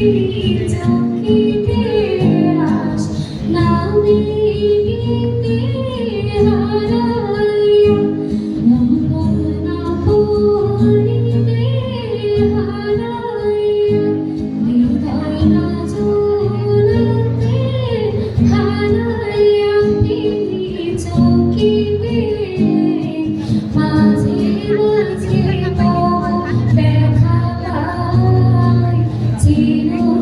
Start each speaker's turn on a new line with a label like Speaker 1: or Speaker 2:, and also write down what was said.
Speaker 1: Hara Thank you.